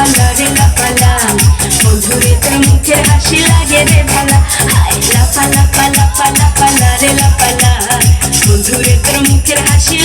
লাপালা রে লাপালা মধুরে তোর মুখে হাসি লাগে রে ভালা। হাই লাপালা পালা পালা পালা রে লাপালা মধুরে তোর মুখের হাসি